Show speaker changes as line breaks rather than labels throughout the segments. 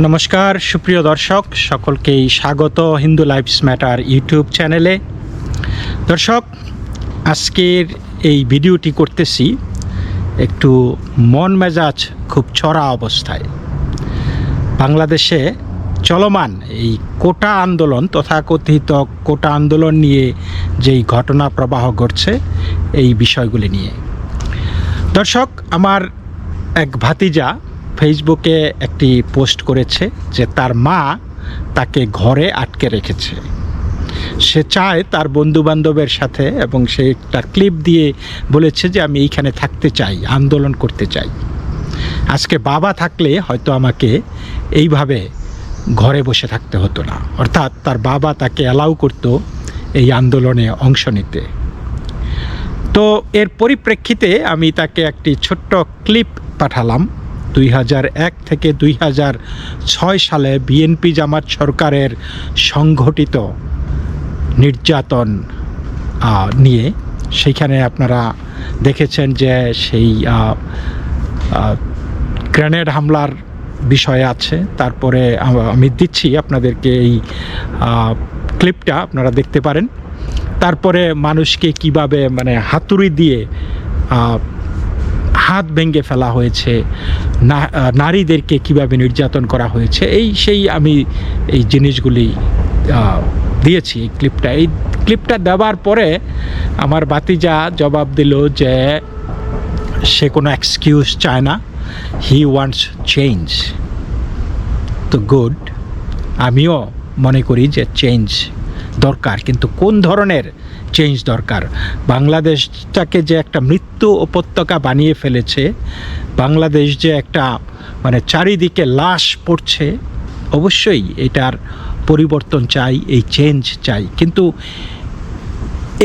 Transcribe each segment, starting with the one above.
নমস্কার, সুপ্রিয় দর্শক, সকলকেই স্বাগত হিন্দু লাইফস ম্যাটার ইউটিউব চ্যানেলে। দর্শক, আজকের এই ভিডিওটি করতেছি একটু মন মেজাজ খুব চড়া অবস্থায়। বাংলাদেশে চলমান এই কোটা আন্দোলন তথাকথিত কোটা আন্দোলন নিয়ে যেই ঘটনা প্রবাহ ঘটছে, এই বিষয়গুলি নিয়ে। দর্শক, আমার এক ভাতিজা ফেসবুকে একটি পোস্ট করেছে যে তার মা তাকে ঘরে আটকে রেখেছে। সে চায় তার বন্ধু বান্ধবের সাথে এবং সে একটা ক্লিপ দিয়ে বলেছে যে আমি এইখানে থাকতে চাই, আন্দোলন করতে চাই। আজকে বাবা থাকলে হয়তো আমাকে এইভাবে ঘরে বসে থাকতে হতো না। অর্থাৎ তার বাবা তাকে অ্যালাউ করতো এই আন্দোলনে অংশ নিতে। তো এর পরিপ্রেক্ষিতে আমি তাকে একটি ছোট্ট ক্লিপ পাঠালাম। দুই হাজার এক থেকে দুই হাজার ছয় সালে বিএনপি জামাত সরকারের সংঘটিত নির্যাতন নিয়ে সেইখানে আপনারা দেখেছেন যে সেই গ্রেনেড হামলার বিষয় আছে। তারপরে আমি দিচ্ছি আপনাদেরকে এই ক্লিপটা, আপনারা দেখতে পারেন। তারপরে মানুষকে কীভাবে মানে হাতুড়ি দিয়ে হাত ভেঙে ফেলা হয়েছে নারীদেরকে কীভাবে নির্যাতন করা হয়েছে, এই সেই আমি এই জিনিসগুলি দিয়েছি এই ক্লিপটা। এই ক্লিপটা দেওয়ার পরে আমার বাতিজা জবাব দিল যে সে কোনো এক্সকিউজ চায় না হি ওয়ান্টস চেঞ্জ তো গুড আমিও মনে করি যে চেঞ্জ দরকার, কিন্তু কোন ধরনের চেঞ্জ দরকার। বাংলাদেশটাকে যে একটা মৃত্যু উপত্যকা বানিয়ে ফেলেছে, বাংলাদেশ যে একটা মানে চারিদিকে লাশ পড়ছে, অবশ্যই এটার পরিবর্তন চাই, এই চেঞ্জ চাই। কিন্তু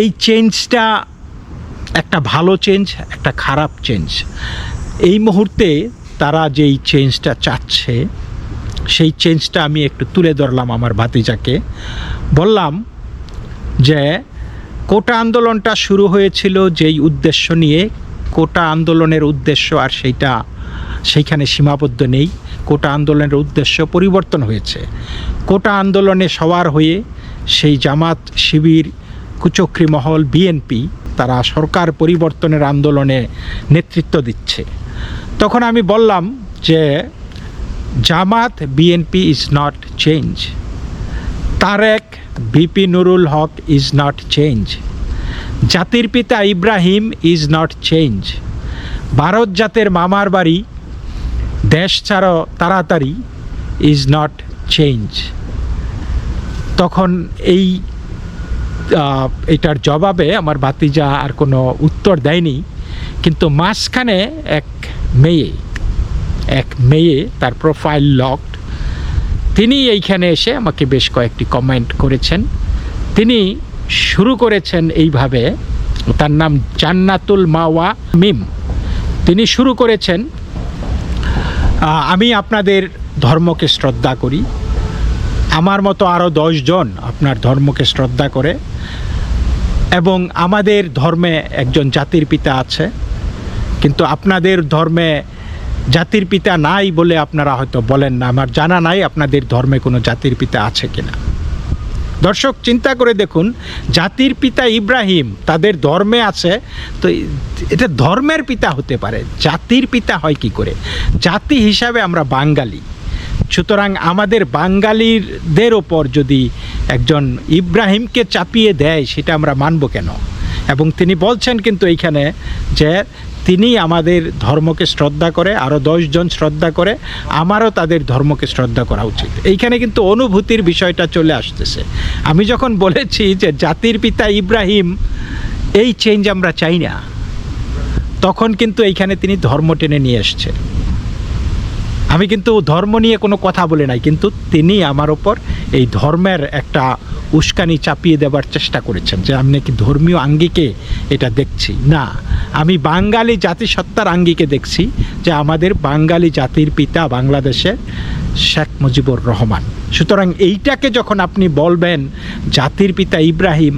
এই চেঞ্জটা একটা ভালো চেঞ্জ একটা খারাপ চেঞ্জ এই মুহূর্তে তারা যেই চেঞ্জটা চাচ্ছে, সেই চেঞ্জটা আমি একটু তুলে ধরলাম আমার ভাতিজাকে। বললাম যে কোটা আন্দোলনটা শুরু হয়েছিল যেই উদ্দেশ্য নিয়ে। কোটা আন্দোলনের উদ্দেশ্য আর সেইটা সেইখানে সীমাবদ্ধ নেই। কোটা আন্দোলনের উদ্দেশ্য পরিবর্তন হয়েছে। কোটা আন্দোলনে সবার হয়ে সেই জামাত, শিবির, কুচক্রী মহল, বিএনপি তারা সরকার পরিবর্তনের আন্দোলনে নেতৃত্ব দিচ্ছে। তখন আমি বললাম যে, Jamaat, BNP is not change Tarek BP Nurul Haque is not change. জাতির পিতা Ibrahim is not change. Bharat জাতের মামার বাড়ি, দেশ ছাড়ো তাড়াতাড়ি, ইজ নট চেঞ্জ। তখন এই এটার জবাবে আমার বাতিজা আর কোনো উত্তর দেয়নি, কিন্তু মাঝখানে এক মেয়ে এক মেয়ে তার প্রোফাইল লকড তিনি এইখানে এসে আমাকে বেশ কয়েকটি কমেন্ট করেছেন। তিনি শুরু করেছেন এইভাবে, তার নাম জান্নাতুল মাওয়া মিম তিনি শুরু করেছেন আমি আপনাদের ধর্মকে শ্রদ্ধা করি। আমার মতো আরও দশজন আপনার ধর্মকে শ্রদ্ধা করে এবং আমাদের ধর্মে একজন জাতির পিতা আছে। কিন্তু আপনাদের ধর্মে জাতির পিতা নাই বলে আপনারা হয়তো বলেন না। আমার জানা নাই আপনাদের ধর্মে কোনো জাতির পিতা আছে কিনা। দর্শক, চিন্তা করে দেখুন, জাতির পিতা ইব্রাহিম, তাদের ধর্মে আছে, তো এটা ধর্মের পিতা হতে পারে। জাতির পিতা হয় কি করে? জাতি হিসাবে আমরা বাঙালি। সুতরাং আমাদের বাঙালিদের ওপর যদি একজন ইব্রাহিমকে চাপিয়ে দেয়, সেটা আমরা মানব কেন? এবং তিনি বলছেন কিন্তু এইখানে যে তিনি আমাদের ধর্মকে শ্রদ্ধা করে আরও দশজন শ্রদ্ধা করে, আমারও তাদের ধর্মকে শ্রদ্ধা করা উচিত। এইখানে কিন্তু অনুভূতির বিষয়টা চলে আসতেছে। আমি যখন বলেছি যে জাতির পিতা ইব্রাহিম, এই চেঞ্জ আমরা চাই না, তখন কিন্তু এইখানে তিনি ধর্ম টেনে নিয়ে এসছে। আমি কিন্তু ধর্ম নিয়ে কোনো কথা বলে নাই, কিন্তু তিনি আমার ওপর এই ধর্মের একটা উস্কানি চাপিয়ে দেবার চেষ্টা করেছেন যে আমি নাকি ধর্মীয় আঙ্গিকে এটা দেখছি। না, আমি বাঙালি জাতিসত্তার আঙ্গিকে দেখছি যে আমাদের বাঙালি জাতির পিতা বাংলাদেশের শেখ মুজিবুর রহমান। সুতরাং এইটাকে যখন আপনি বলবেন জাতির পিতা ইব্রাহিম,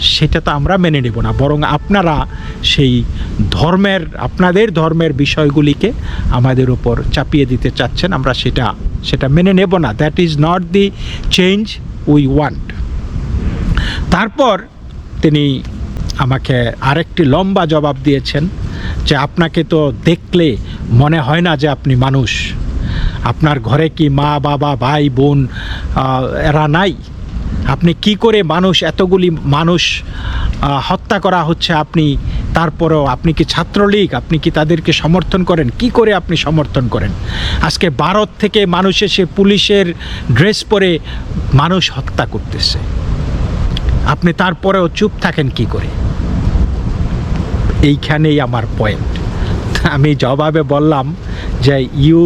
সেটা তো আমরা মেনে নেব না। বরং আপনারা সেই ধর্মের, আপনাদের ধর্মের বিষয়গুলিকে আমাদের উপর চাপিয়ে দিতে চাচ্ছেন, আমরা সেটা সেটা মেনে নেব না। That is not the change we want. তারপর তিনি আমাকে আরেকটি লম্বা জবাব দিয়েছেন যে আপনাকে তো দেখলে মনে হয় না যে আপনি মানুষ। আপনার ঘরে কি মা, বাবা, ভাই, বোন এরা নাই? আপনি কি করে মানুষ, এতগুলি মানুষ হত্যা করা হচ্ছে? আপনি তারপরেও আপনি কি ছাত্রলীগ? আপনি কি তাদেরকে সমর্থন করেন? কি করে আপনি সমর্থন করেন? আজকে ভারত থেকে মানুষ এসে পুলিশের ড্রেস পরে মানুষ হত্যা করতেছে। আপনি তারপরেও চুপ থাকেন কি করে? এইখানেই আমার পয়েন্ট আমি জবাবে বললাম যে you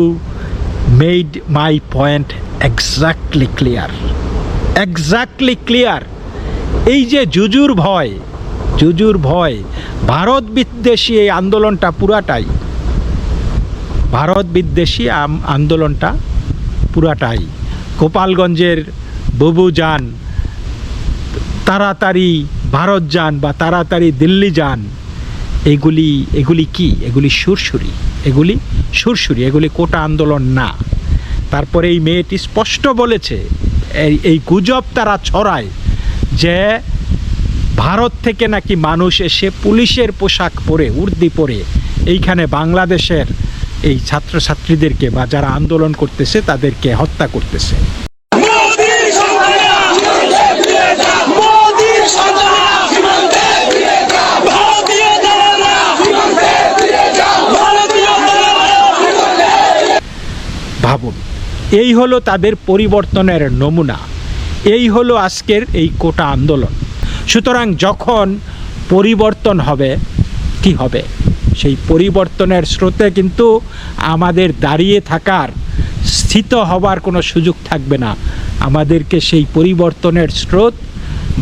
made my point exactly clear exactly clear এই যে জুজুর ভয় জুজুর ভয়। ভারত বিদ্বেষী এই আন্দোলনটা পুরাটাই। ভারত বিদ্বেষী আন্দোলনটা পুরাটাই। গোপালগঞ্জের ববু যান, তাড়াতাড়ি ভারত যান বা তাড়াতাড়ি দিল্লি যান, এগুলি এগুলি কি? এগুলি সুরসুরি। এগুলি সুরসুরি, এগুলি কোটা আন্দোলন না। তারপরে এই মেয়েটি স্পষ্ট বলেছে, এই এই গুজব তারা ছড়ায় যে ভারত থেকে নাকি মানুষ এসে পুলিশের পোশাক পরে, উর্দি পরে এইখানে বাংলাদেশের এই ছাত্রছাত্রীদেরকে বা যারা আন্দোলন করতেছে তাদেরকে হত্যা করতেছে। ভাবুন, এই হলো তাদের পরিবর্তনের নমুনা। এই হলো আজকের এই কোটা আন্দোলন। সুতরাং যখন পরিবর্তন হবে, কি হবে? সেই পরিবর্তনের স্রোতে কিন্তু আমাদের দাঁড়িয়ে থাকার, স্থিত হবার কোনো সুযোগ থাকবে না। আমাদেরকে সেই পরিবর্তনের স্রোত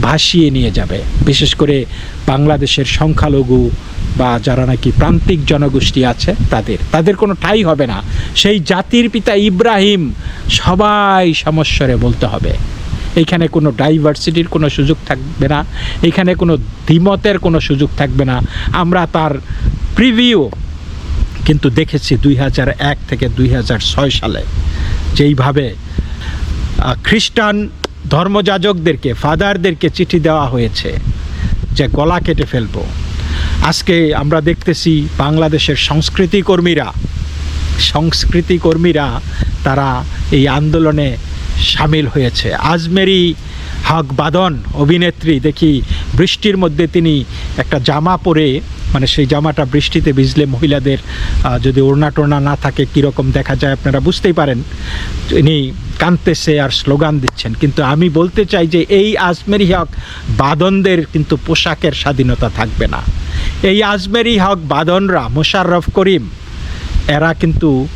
ভাসিয়ে নিয়ে যাবে। বিশেষ করে বাংলাদেশের সংখ্যালঘু বা যারা নাকি প্রান্তিক জনগোষ্ঠী আছে, তাদের। তাদের কোনো ঠাই হবে না। সেই জাতির পিতা ইব্রাহিম সবাই সমস্যারে বলতে হবে। এইখানে কোনো ডাইভার্সিটির কোনো সুযোগ থাকবে না এখানে কোনো দ্বিমতের কোনো সুযোগ থাকবে না। আমরা তার প্রিভিউ কিন্তু দেখেছি দুই হাজার এক থেকে দুই হাজার ছয় সালে। যেইভাবে খ্রিস্টান ধর্মযাজকদেরকে, ফাদারদেরকে চিঠি দেওয়া হয়েছে যে গলা কেটে ফেলব। আজকে আমরা দেখতেছি বাংলাদেশের সংস্কৃতি কর্মীরা সংস্কৃতি কর্মীরা তারা এই আন্দোলনে সামিল হয়েছে। আজমেরি হক বাদন, অভিনেত্রী, দেখি বৃষ্টির মধ্যে তিনি একটা জামা পরে মানে সেই জামাটা বৃষ্টিতে ভিজলে মহিলাদের যদি ওড়না টোড়না না থাকে, কীরকম দেখা যায় আপনারা বুঝতেই পারেন। তিনি কাঁদতেছে আর স্লোগান দিচ্ছেন। কিন্তু আমি বলতে চাই যে এই আজমেরি হক বাদনদের কিন্তু পোশাকের স্বাধীনতা থাকবে না। এই আজমেরি হক বাদনরা, মোশাররফ করিম, এরা কিন্তু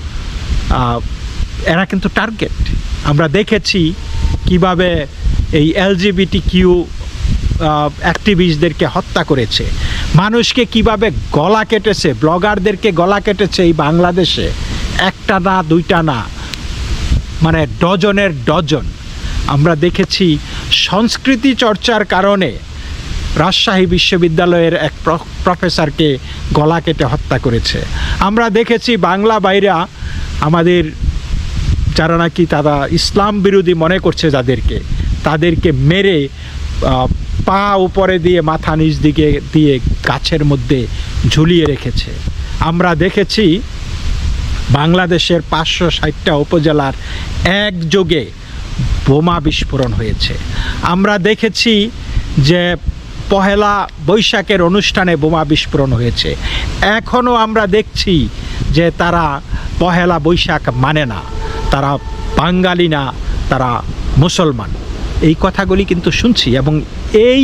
এরা কিন্তু টার্গেট। আমরা দেখেছি কীভাবে এই এলজিবিটি কিউ অ্যাক্টিভিস্টদেরকে হত্যা করেছে। মানুষকে কীভাবে গলা কেটেছে, ব্লগারদেরকে গলা কেটেছে এই বাংলাদেশে। একটা না, দুইটা না মানে ডজনের ডজন। আমরা দেখেছি সংস্কৃতি চর্চার কারণে রাজশাহী বিশ্ববিদ্যালয়ের এক প্র- প্রফেসরকে গলা কেটে হত্যা করেছে। আমরা দেখেছি বাংলা বাইরা আমাদের যারা নাকি তারা ইসলাম বিরোধী মনে করছে যাদেরকে, তাদেরকে মেরে পা উপরে দিয়ে মাথা নিচ দিকে দিয়ে গাছের মধ্যে ঝুলিয়ে রেখেছে। আমরা দেখেছি বাংলাদেশের পাঁচশো ষাটটা উপজেলার একযোগে বোমা বিস্ফোরণ হয়েছে। আমরা দেখেছি যে পহেলা বৈশাখের অনুষ্ঠানে বোমা বিস্ফোরণ হয়েছে। এখনও আমরা দেখছি যে তারা পহেলা বৈশাখ মানে না। তারা বাঙালি না, তারা মুসলমান। এই কথাগুলি কিন্তু শুনছি এবং এই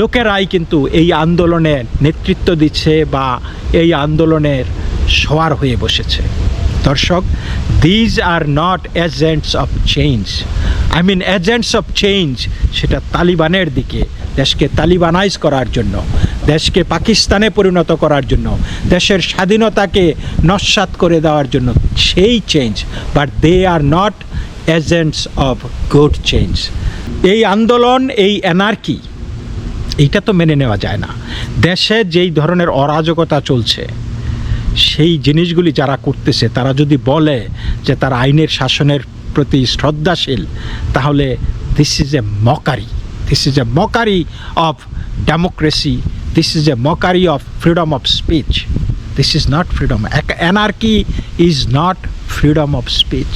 লোকেরাই কিন্তু এই আন্দোলনে নেতৃত্ব দিচ্ছে বা এই আন্দোলনের সওয়ার হয়ে বসেছে। দর্শক these are not agents of change I mean agents of change সেটা তালিবানের দিকে দেশকে তালিবানাইজ করার জন্য, দেশকে পাকিস্তানে পরিণত করার জন্য, দেশের স্বাধীনতাকে নস্বাত করে দেওয়ার জন্য সেই change but they are not agents of good change এই আন্দোলন, এই এনার্কি এইটা তো মেনে নেওয়া যায় না। দেশে যেই ধরনের অরাজকতা চলছে, সেই জিনিসগুলি যারা করতেছে, তারা যদি বলে যে তারা আইনের শাসনের প্রতি শ্রদ্ধাশীল, তাহলে this is a mockery this is a mockery of democracy this is a mockery of freedom of speech this is not freedom anarchy is not freedom of speech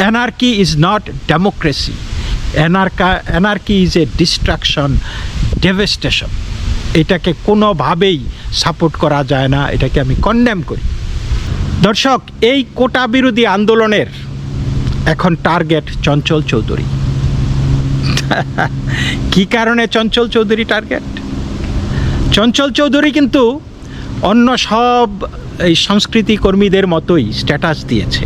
anarchy is not democracy anarchy anarchy is a destruction devastation এটাকে কোনোভাবেই support করা যায় না, এটাকে আমি condemn করি। দর্শক, এই কোটা বিরোধী আন্দোলনের এখন টার্গেট চঞ্চল চৌধুরী। কি কারণে চঞ্চল চৌধুরী টার্গেট চঞ্চল চৌধুরী কিন্তু অন্য সব এই সংস্কৃতি কর্মীদের মতোই স্ট্যাটাস দিয়েছে।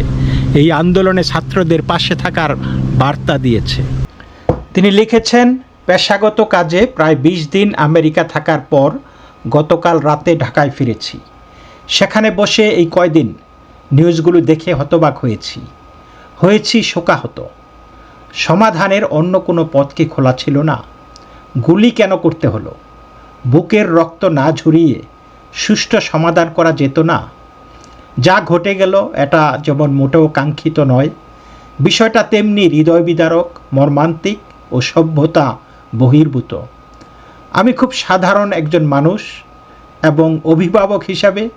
এই আন্দোলনে ছাত্রদের পাশে থাকার বার্তা দিয়েছে। তিনি লিখেছেন, পেশাগত কাজে প্রায় বিশ দিন আমেরিকা থাকার পর গতকাল রাতে ঢাকায় ফিরেছি। সেখানে বসে এই কয়দিন নিউজগুলো দেখে হতবাক হয়েছি। হয়েছি শোকাহত। সমাধানের অন্য কোনো পথকে খোলা ছিল না। গুলি কেন করতে হলো? বুকের রক্ত না ঝরিয়ে সুষ্ঠু সমাধান করা যেত না। যা ঘটে গেল এটা যেমন মোটেও কাঙ্ক্ষিত নয়, বিষয়টা তেমনি হৃদয় বিদারক মর্মান্তিক ও সভ্যতা বহির্ভূত। আমি খুব সাধারণ একজন মানুষ এবং অভিভাবক হিসাবে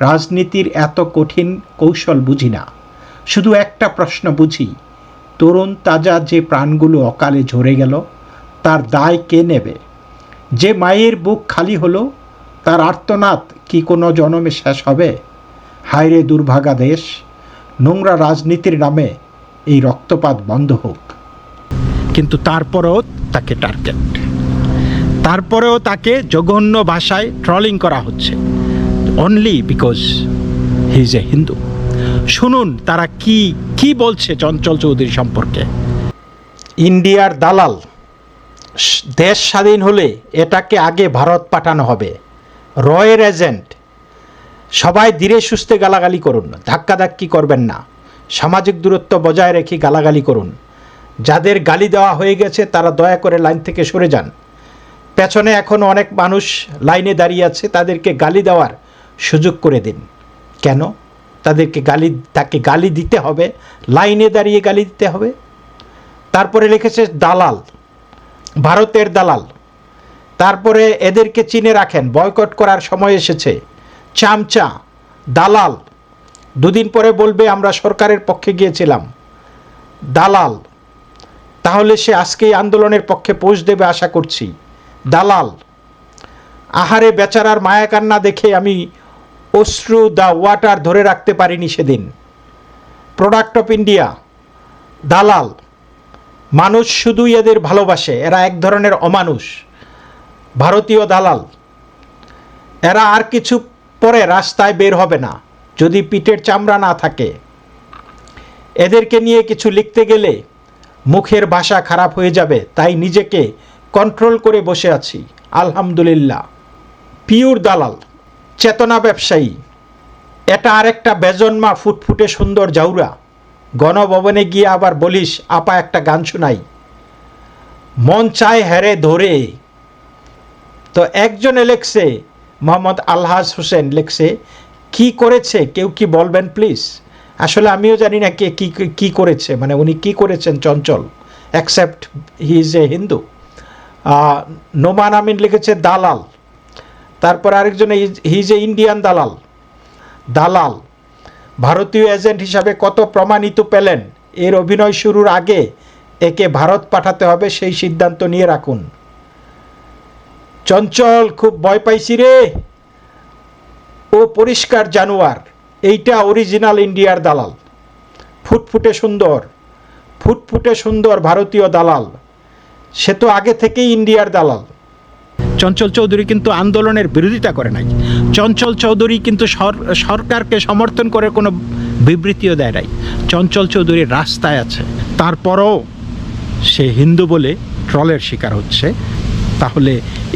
রাজনীতির এত কঠিন কৌশল বুঝি না। শুধু একটা প্রশ্ন বুঝি তরুণ তাজা যে প্রাণগুলো অকালে ঝরে গেল, তার দায় কে নেবে? যে মায়ের বুক খালি হলো, তার আর্তনাদ কি কোনো জনমে শেষ হবে? হায়রে দুর্ভাগা দেশ, নোংরা রাজনীতির নামে এই রক্তপাত বন্ধ হোক। কিন্তু তারপরেও তাকে টার্গেট। তারপরেও তাকে জঘন্য ভাষায় ট্রলিং করা হচ্ছে। Only because he is a Hindu শুনুন, তারা কি কি বলছে চঞ্চল চৌধুরী সম্পর্কে? ইন্ডিয়ার দালাল, দেশ স্বাধীন হলে এটাকে আগে ভারত পাঠানো হবে। রয়ের এজেন্ট, সবাই ধীরে সুস্থে গালাগালি করুন, ধাক্কাধাক্কি করবেন না। সামাজিক দূরত্ব বজায় রেখে গালাগালি করুন। যাদের গালি দেওয়া হয়ে গেছে, তারা দয়া করে লাইন থেকে সরে যান। পেছনে এখনও অনেক মানুষ লাইনে দাঁড়িয়ে আছে, তাদেরকে গালি দেওয়ার সুযোগ করে দিন। কেন? তাদেরকে গালি, তাকে গালি দিতে হবে, লাইনে দাঁড়িয়ে গালি দিতে হবে। তারপরে লিখেছে দালাল, ভারতের দালাল। তারপরে এদেরকে চিনে রাখেন, বয়কট করার সময় এসেছে। চামচা, দালাল। দুদিন পরে বলবে, আমরা সরকারের পক্ষে গিয়েছিলাম। দালাল। তাহলে সে আজকেই আন্দোলনের পক্ষে পোষ দেবে আশা করছি। দালাল। আহারে বেচারার মায়া কান্না দেখে আমি অশ্রু দ্য ওয়াটার ধরে রাখতে পারিনি সেদিন। প্রোডাক্ট অফ ইন্ডিয়া দালাল। মানুষ শুধুই এদের ভালোবাসে, এরা এক ধরনের অমানুষ, ভারতীয় দালাল। এরা আর কিছু পরে রাস্তায় বের হবে না, যদি পিঠের চামড়া না থাকে। এদেরকে নিয়ে কিছু লিখতে গেলে মুখের ভাষা খারাপ হয়ে যাবে, তাই নিজেকে কন্ট্রোল করে বসে আছি। আলহামদুলিল্লাহ। পিওর দালাল। চেতনা ব্যবসায়ী। এটা আরেকটা বেজন্মা ফুটফুটে সুন্দর জাউরা। গণভবনে গিয়ে আবার বলিস, আপা, একটা গান শোনাই। মন চায় হ্যারে ধরে। তো একজনে লেখছে, মোহাম্মদ আলহাজ হোসেন লেখছে, কি করেছে? কেউ কি বলবেন প্লিজ? আসলে আমিও জানি না কে কি কি করেছে মানে উনি কি করেছেন Chanchal accept he is a Hindu Noman Amin লিখেছে, দালাল। তারপর আরেকজন হি ইজ এ ইন্ডিয়ান দালাল দালাল, ভারতীয় এজেন্ট হিসাবে কত প্রমাণিত পেলেন? এর অভিনয় শুরুর আগে একে ভারত পাঠাতে হবে, সেই সিদ্ধান্ত নিয়ে রাখুন। চঞ্চল, খুব ভয় পাইছি রে। ও পরিষ্কার জানোয়ার, এইটা অরিজিনাল ইন্ডিয়ার দালাল। ফুটফুটে সুন্দর ফুটফুটে সুন্দর ভারতীয় দালাল। সে তো আগে থেকেই ইন্ডিয়ার দালাল। চঞ্চল চৌধুরী কিন্তু আন্দোলনের বিরোধিতা করে নাই। চঞ্চল চৌধুরী কিন্তু সরকারকে সমর্থন করে কোনো বিবৃতিও দেয় নাই। চঞ্চল চৌধুরী রাস্তায় আছে। তারপরও সে হিন্দু বলে ট্রলের শিকার হচ্ছে। তাহলে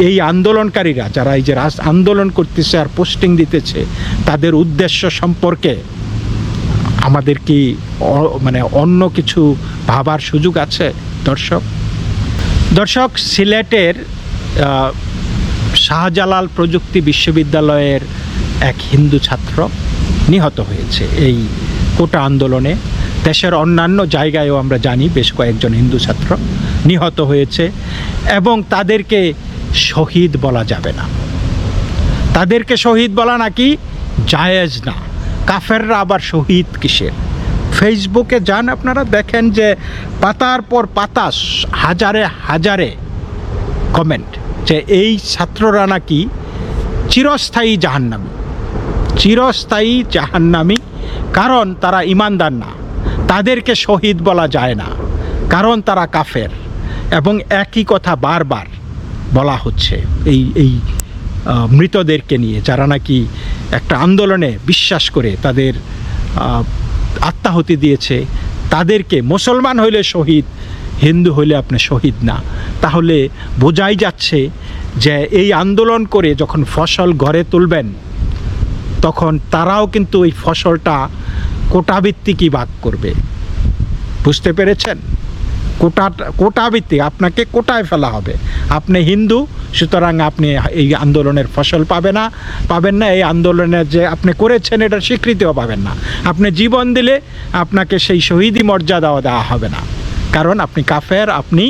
এই আন্দোলনকারীরা যারা এই যে আন্দোলন করতেছে আর পোস্টিং দিতেছে, তাদের উদ্দেশ্য সম্পর্কে আমাদের কি মানে অন্য কিছু ভাবার সুযোগ আছে, দর্শক? দর্শক, সিলেটের শাহজালাল প্রযুক্তি বিশ্ববিদ্যালয়ের এক হিন্দু ছাত্র নিহত হয়েছে এই কোটা আন্দোলনে। দেশের অন্যান্য জায়গায়ও আমরা জানি বেশ কয়েকজন হিন্দু ছাত্র নিহত হয়েছে এবং তাদেরকে শহীদ বলা যাবে না। তাদেরকে শহীদ বলা নাকি জায়েজ না। কাফেররা আবার শহীদ কিসের? ফেসবুকে যান আপনারা, দেখেন যে পাতার পর পাতা হাজারে হাজারে কমেন্ট। যে এই ছাত্ররা নাকি চিরস্থায়ী জাহান্নামী। চিরস্থায়ী জাহান্নামী কারণ তারা ইমানদার না। তাদেরকে শহীদ বলা যায় না। কারণ তারা কাফের। এবং একই কথা বারবার বলা হচ্ছে এই এই মৃতদেরকে নিয়ে। যারা নাকি একটা আন্দোলনে বিশ্বাস করে তাদের আত্মাহুতি দিয়েছে, তাদেরকে মুসলমান হইলে শহীদ হিন্দু হইলে আপনি শহীদ না। তাহলে বোঝাই যাচ্ছে যে এই আন্দোলন করে যখন ফসল ঘরে তুলবেন, তখন তারাও কিন্তু ওই ফসলটা কোটাভিত্তিকই ভাগ করবে। বুঝতে পেরেছেন? কোটা, কোটাভিত্তিক, আপনাকে কোটায় ফেলা হবে। আপনি হিন্দু, সুতরাং আপনি এই আন্দোলনের ফসল পাবে না, পাবেন না। এই আন্দোলনের যে আপনি করেছেন এটার স্বীকৃতিও পাবেন না। আপনি জীবন দিলে আপনাকে সেই শহীদি মর্যাদাও দেওয়া হবে না। কারণ আপনি কাফের, আপনি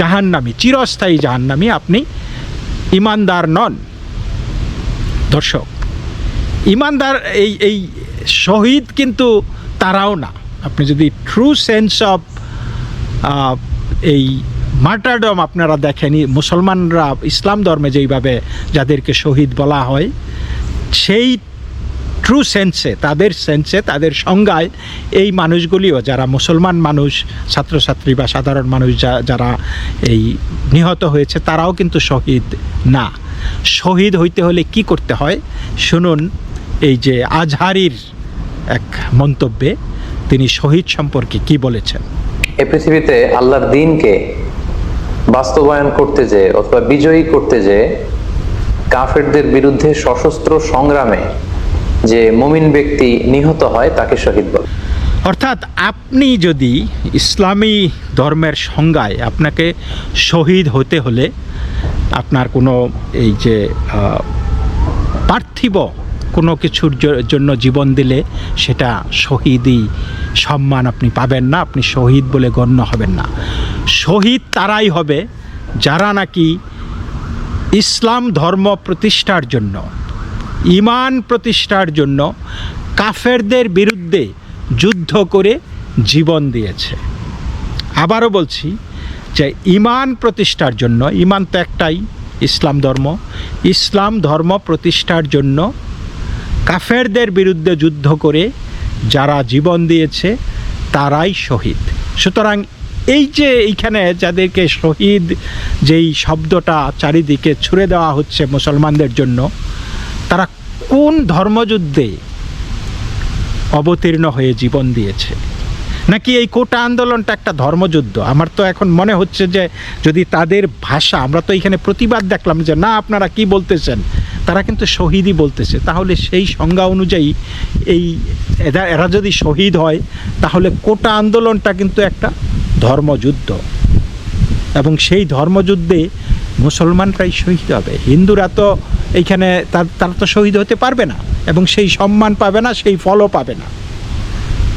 জাহান্নামী, চিরস্থায়ী জাহান্নামী, আপনি ইমানদার নন। দর্শক, ইমানদার এই এই শহীদ কিন্তু তারাও না। আপনি যদি ট্রু সেন্স অফ এই মার্টারডম আপনারা দেখেনি মুসলমানরা ইসলাম ধর্মে যেইভাবে যাদেরকে শহীদ বলা হয়, সেই ট্রু সেন্সে তাদের সেন্সে তাদের সংজ্ঞায় এই মানুষগুলিও, যারা মুসলমান মানুষ, ছাত্রছাত্রী বা সাধারণ মানুষ যা- যারা এই নিহত হয়েছে, তারাও কিন্তু শহীদ না। শহীদ হইতে হলে কি করতে হয়? শুনুন, এই যে আজহারির এক মন্তব্যে তিনি শহীদ সম্পর্কে কি বলেছেন?
এ পৃথিবীতে আল্লাহর দিনকে বাস্তবায়ন করতে যে অথবা বিজয়ী করতে যে কাফেরদের বিরুদ্ধে সশস্ত্র সংগ্রামে যে মুমিন ব্যক্তি নিহত হয়, তাকে শহীদ বলে।
অর্থাৎ আপনি যদি ইসলামী ধর্মের সংজ্ঞায় আপনাকে শহীদ হতে হলে আপনার কোনো এই যে পার্থিব কোনো কিছুর জন্য জীবন দিলে সেটা শহীদই সম্মান আপনি পাবেন না, আপনি শহীদ বলে গণ্য হবেন না। শহীদ তারাই হবে যারা নাকি ইসলাম ধর্ম প্রতিষ্ঠার জন্য ইমান প্রতিষ্ঠার জন্য কাফেরদের বিরুদ্ধে যুদ্ধ করে জীবন দিয়েছে। আবারও বলছি যে ইমান প্রতিষ্ঠার জন্য, ইমান তো একটাই, ইসলাম ধর্ম। ইসলাম ধর্ম প্রতিষ্ঠার জন্য কাফেরদের বিরুদ্ধে যুদ্ধ করে যারা জীবন দিয়েছে, তারাই শহীদ। সুতরাং এই যে এইখানে যাদেরকে শহীদ, যেই শব্দটা চারিদিকে ছুড়ে দেওয়া হচ্ছে মুসলমানদের জন্য তারা কোন ধর্মযুদ্ধে অবতীর্ণ হয়ে জীবন দিয়েছে? নাকি এই কোটা আন্দোলনটা একটা ধর্মযুদ্ধ? আমার তো এখন মনে হচ্ছে যে যদি তাদের ভাষা, আমরা তো এখানে প্রতিবাদ দেখলাম যে না, আপনারা কি বলতেছেন? তারা কিন্তু শহীদই বলতেছে। তাহলে সেই সংজ্ঞা অনুযায়ী এই এরা যদি শহীদ হয়, তাহলে কোটা আন্দোলনটা কিন্তু একটা ধর্মযুদ্ধ। এবং সেই ধর্মযুদ্ধে মুসলমানরাই শহীদ হবে। হিন্দুরা তো এইখানে তার তারা তো শহীদ হতে পারবে না এবং সেই সম্মান পাবে না, সেই ফলও পাবে না।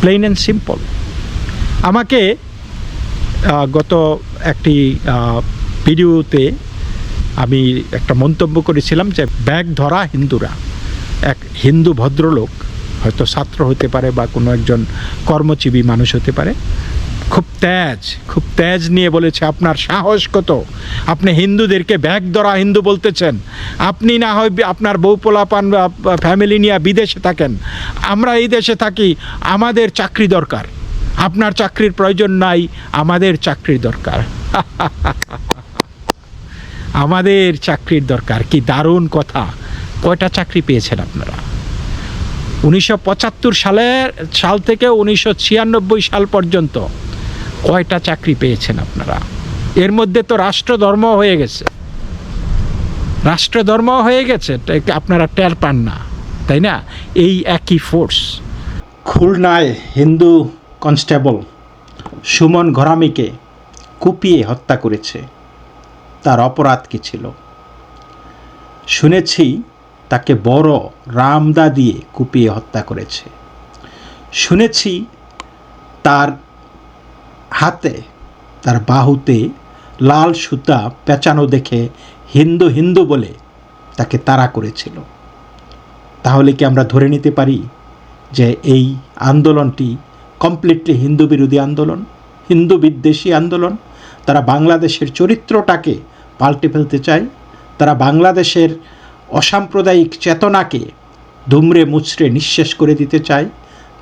প্লেন অ্যান্ড সিম্পল আমাকে গত একটি ভিডিওতে আমি একটা মন্তব্য করেছিলাম যে ব্যাগ ধরা হিন্দুরা। এক হিন্দু ভদ্রলোক হয়তো ছাত্র হতে পারে বা কোনো একজন কর্মজীবী মানুষ হতে পারে। খুব তেজ খুব তেজ নিয়ে বলেছে, আপনার সাহস কত? আপনি হিন্দুদেরকে ব্যাগ ধরা হিন্দু বলতেছেন। আপনি না হয় আপনার বউ পোলাপান ফ্যামিলি নিয়ে বিদেশে থাকেন। আমরা এই দেশে থাকি, আমাদের চাকরি দরকার। আপনার চাকরির প্রয়োজন নাই, আমাদের চাকরির দরকার। আমাদের চাকরির দরকার, কি দারুণ কথা। কয়টা চাকরি পেয়েছেন আপনারা? উনিশশো পঁচাত্তর সালের সাল থেকে উনিশশো ছিয়ানব্বই সাল পর্যন্ত। কয়টা চাকরি পেয়েছেন আপনারা? এর মধ্যে তো রাষ্ট্রধর্ম হয়ে গেছে। রাষ্ট্রধর্ম হয়ে গেছে আপনারা টের পান না? তাই না? এই একই ফোর্স খুলনায় হিন্দু কনস্টেবল সুমন ঘরামিকে কুপিয়ে হত্যা করেছে। তার অপরাধ কী ছিল? শুনেছি
তাকে বড় রামদা দিয়ে কুপিয়ে হত্যা করেছে। শুনেছি তার হাতে, তার বাহুতে লাল সুতা পেঁচানো দেখে হিন্দু হিন্দু বলে তাকে তাড়া করেছিল। তাহলে কি আমরা ধরে নিতে পারি যে এই আন্দোলনটি কমপ্লিটলি হিন্দু বিরোধী আন্দোলন, হিন্দু বিদ্বেষী আন্দোলন? তারা বাংলাদেশের চরিত্রটাকে পাল্টে ফেলতে চায়, তারা বাংলাদেশের অসাম্প্রদায়িক চেতনাকে দুমড়ে মুচড়ে নিঃশেষ করে দিতে চায়,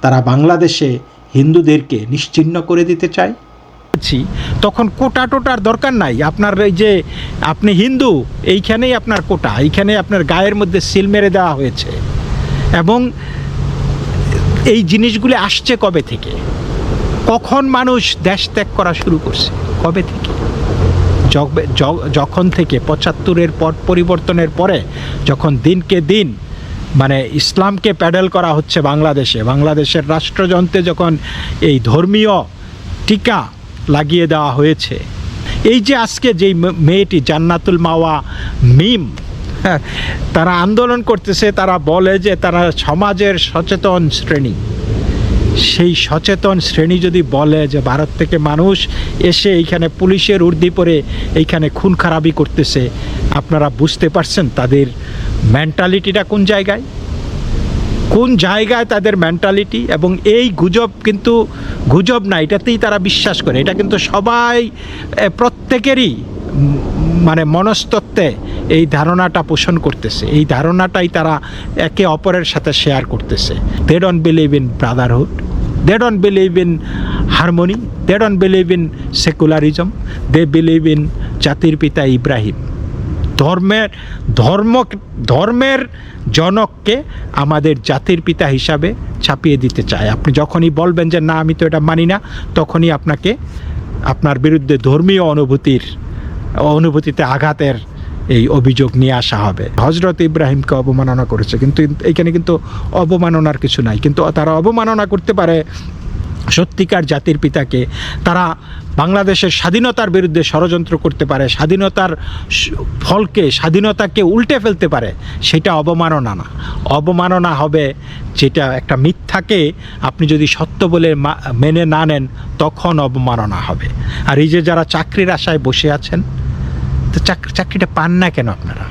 তারা বাংলাদেশে হিন্দুদেরকে নিশ্চিহ্ন করে দিতে চায়?
তখন কোটা টোটার দরকার নাই। আপনার এই যে, আপনি হিন্দু, এইখানেই আপনার কোটা, এইখানে আপনার গায়ের মধ্যে সিল মেরে দেওয়া হয়েছে। এবং এই জিনিসগুলি আসছে কবে থেকে? কখন মানুষ দেশ ত্যাগ করা শুরু করছে? কবে থেকে? যখন থেকে পঁচাত্তরের পর, পরিবর্তনের পরে, যখন দিনকে দিন মানে ইসলামকে প্যাডেল করা হচ্ছে বাংলাদেশে। বাংলাদেশের রাষ্ট্রযন্ত্রে যখন এই ধর্মীয় টিকা লাগিয়ে দেওয়া হয়েছে এই যে আজকে যেই মেয়েটি জান্নাতুল মাওয়া মিম হ্যাঁ, তারা আন্দোলন করতেছে তারা বলে যে তারা সমাজের সচেতন শ্রেণি। সেই সচেতন শ্রেণি যদি বলে যে ভারত থেকে মানুষ এসে এইখানে পুলিশের উর্দি পরে এইখানে খুন খারাপি করতেছে আপনারা বুঝতে পারছেন তাদের মেন্টালিটিটা কোন জায়গায়? কোন জায়গায় তাদের মেন্টালিটি এবং এই গুজব কিন্তু গুজব না, এটাতেই তারা বিশ্বাস করে। এটা কিন্তু সবাই প্রত্যেকেরই মানে মনস্তত্ত্বে এই ধারণাটা পোষণ করতেছে। এই ধারণাটাই তারা একে অপরের সাথে শেয়ার করতেছে। They don't believe in brotherhood they don't believe in harmony they don't believe in secularism they believe in জাতির পিতা ইব্রাহিম। ধর্মের, ধর্ম, ধর্মের জনককে আমাদের জাতির পিতা হিসাবে ছাপিয়ে দিতে চায়। আপনি যখনই বলবেন যে, না, আমি তো এটা মানি না, তখনই আপনাকে, আপনার বিরুদ্ধে ধর্মীয় অনুভূতির, অনুভূতিতে আঘাতের এই অভিযোগ নিয়ে আসা হবে। হজরত ইব্রাহিমকে অবমাননা করেছে, কিন্তু এখানে কিন্তু অবমাননার কিছু নাই। কিন্তু তারা অবমাননা করতে পারে সত্যিকার জাতির পিতাকে। তারা বাংলাদেশের স্বাধীনতার বিরুদ্ধে ষড়যন্ত্র করতে পারে, স্বাধীনতার ফলকে, স্বাধীনতাকে উল্টে ফেলতে পারে, সেটা অবমাননা না। অবমাননা হবে যেটা একটা মিথ্যাকে আপনি যদি সত্য বলে মেনে না নেন, তখন অবমাননা হবে। আর এই যে যারা চাকরির আশায় বসে আছেন, তো চাকরি চাকরিটা পান না কেন আপনারা?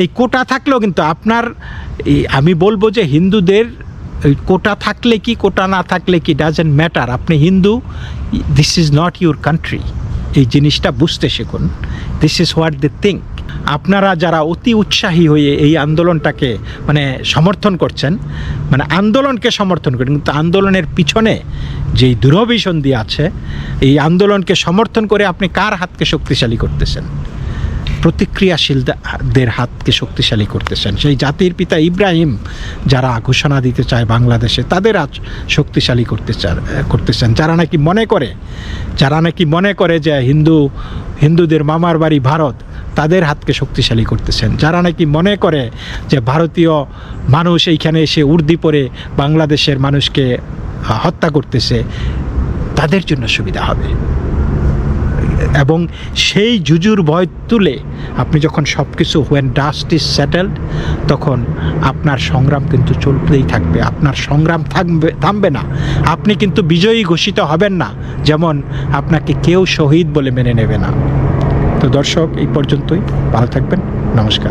এই কোটা থাকলেও কিন্তু আপনার আমি বলব যে হিন্দুদের কোটা থাকলে কি, কোটা না থাকলে কি ডাজেন্ট ম্যাটার আপনি Hindu this is not your country এই জিনিসটা বুঝতে শিখুন। This is what the think আপনারা যারা অতি উৎসাহী হয়ে এই আন্দোলনটাকে মানে সমর্থন করছেন মানে আন্দোলনকে সমর্থন করেন, কিন্তু আন্দোলনের পিছনে যেই দুরভিসন্ধি আছে, এই আন্দোলনকে সমর্থন করে আপনি কার হাতকে শক্তিশালী করতেছেন? প্রতিক্রিয়াশীলদের হাতকে শক্তিশালী করতেছেন। সেই জাতির পিতা ইব্রাহিম, যারা ঘোষণা দিতে চায় বাংলাদেশে, তাদের আজ শক্তিশালী করতে করতেছেন। যারা নাকি মনে করে, যারা নাকি মনে করে যে হিন্দু, হিন্দুদের মামার বাড়ি ভারত, তাদের হাতকে শক্তিশালী করতেছেন। যারা নাকি মনে করে যে ভারতীয় মানুষ এইখানে এসে উর্দি পরে বাংলাদেশের মানুষকে হত্যা করতেছে, তাদের জন্য সুবিধা হবে। এবং সেই জুজুর ভয় তুলে আপনি যখন সব কিছু হোয়েন ডাস্ট ইজ সেটেলড তখন আপনার সংগ্রাম কিন্তু চলতেই থাকবে। আপনার সংগ্রাম থাকবে, থামবে না। আপনি কিন্তু বিজয়ী ঘোষিত হবেন না, যেমন আপনাকে কেউ শহীদ বলে মেনে নেবে না। তো দর্শক, এই পর্যন্তই। ভালো থাকবেন। নমস্কার।